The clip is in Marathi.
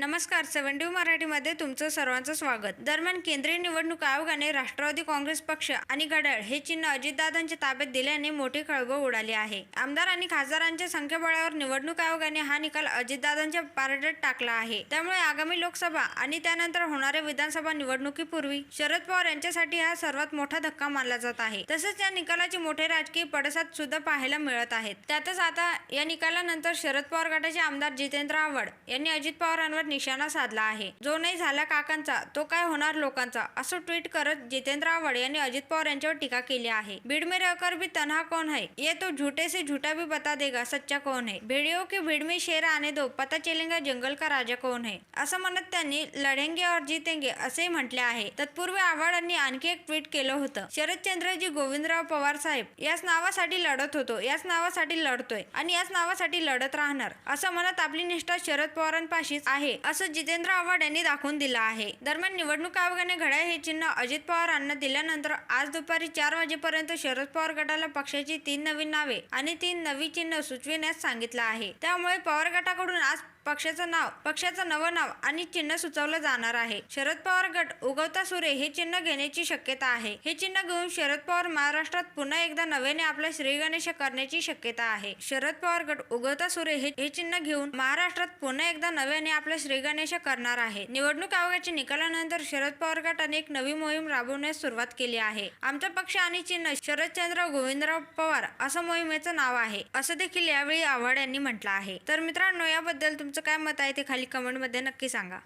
नमस्कार सेवन ड्यू मराठीमध्ये तुमचं सर्वांचं स्वागत. दरम्यान केंद्रीय निवडणूक आयोगाने राष्ट्रवादी काँग्रेस पक्ष आणि घड्याळ हे चिन्ह अजितदादांच्या ताब्यात दिल्याने मोठी खळबळ उडाली आहे. आमदार आणि खासदारांच्या संख्याबळावर निवडणूक आयोगाने हा निकाल अजितदादांच्या पारड्यात टाकला आहे. त्यामुळे आगामी लोकसभा आणि त्यानंतर होणाऱ्या विधानसभा निवडणुकीपूर्वी शरद पवार यांच्यासाठी हा सर्वात मोठा धक्का मानला जात आहे. तसेच या निकालाचे मोठे राजकीय पडसाद सुद्धा पाहायला मिळत आहेत. त्यातच आता या निकालानंतर शरद पवार गटाचे आमदार जितेंद्र आव्हाड यांनी अजित पवारांवर निशाणा साधला आहे. जो नाही झाला काकांचा तो काय होणार लोकांचा? असं ट्विट करत जितेंद्र आव्हाड यांनी अजित पवार यांच्यावर टीका केली आहे. भीड़ में रहकर भी तन्हा कौन है? ये तो झूठे से झूठा भी बता देगा सच्चा कौन है. भिडिओ की भीड़ में शेर आने दो पता चलेगा जंगल का राजा कौन है. असं म्हणत त्यांनी लढेंगे और जितेंगे असे म्हटले आहे. तत्पूर्वी आव्हाडांनी आणखी एक ट्विट केलं होतं. शरदचंद्रजी गोविंदराव पवार साहेब याच नावासाठी लढत होतो याच नावासाठी लढतोय आणि याच नावासाठी लढत राहणार. असं म्हणत आपली निष्ठा शरद पवारांपाशीच आहे. असं जितेंद्र आव्हाड यांनी दाखवून दिलं आहे. दरम्यान निवडणूक आयोगाने घड्याळ हे चिन्ह अजित पवारांना दिल्यानंतर आज दुपारी चार वाजेपर्यंत शरद पवार गटाला पक्षाची तीन नवीन नावे आणि तीन नवी चिन्ह सुचविण्यास सांगितलं आहे. त्यामुळे पवार गटाकडून आज पक्षाचं नाव पक्षाचं नवं नाव आणि चिन्ह सुचवलं जाणार आहे. शरद पवार गट उगवता सूर्य हे चिन्ह घेण्याची शक्यता आहे. हे चिन्ह घेऊन शरद पवार महाराष्ट्रात पुन्हा एकदा नव्याने आपला श्रीगणेश करण्याची शक्यता आहे. शरद पवार गट उगवता सूर्य हे हे चिन्ह घेऊन महाराष्ट्रात पुन्हा एकदा नव्याने आपला श्रीगणेश करणार आहे. निवडणूक आयोगाच्या निकालानंतर शरद पवार गटाने एक नवी मोहीम राबवण्यास सुरुवात केली आहे. आमचा पक्ष आणि चिन्ह शरदचंद्र गोविंदराव पवार असं मोहिमेचं नाव आहे. असं देखील यावेळी आव्हाड यांनी म्हटलं आहे. तर मित्रांनो याबद्दल तुमचं काय मत आहे ते खाली कमेंटमध्ये नक्की सांगा.